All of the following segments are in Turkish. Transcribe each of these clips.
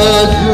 Oh,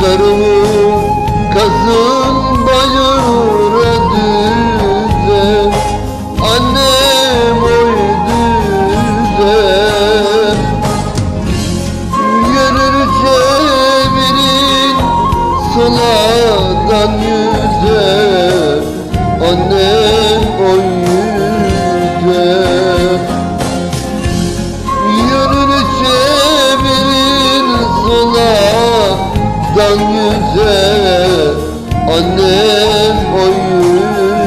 mezarımı kazın bayır düze Annem oy düze. Yönünü çevirin soladan yüze. Annem oy Annem o yüzden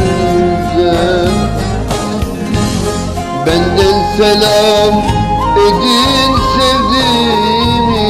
Benden selam edin sevdiğimi.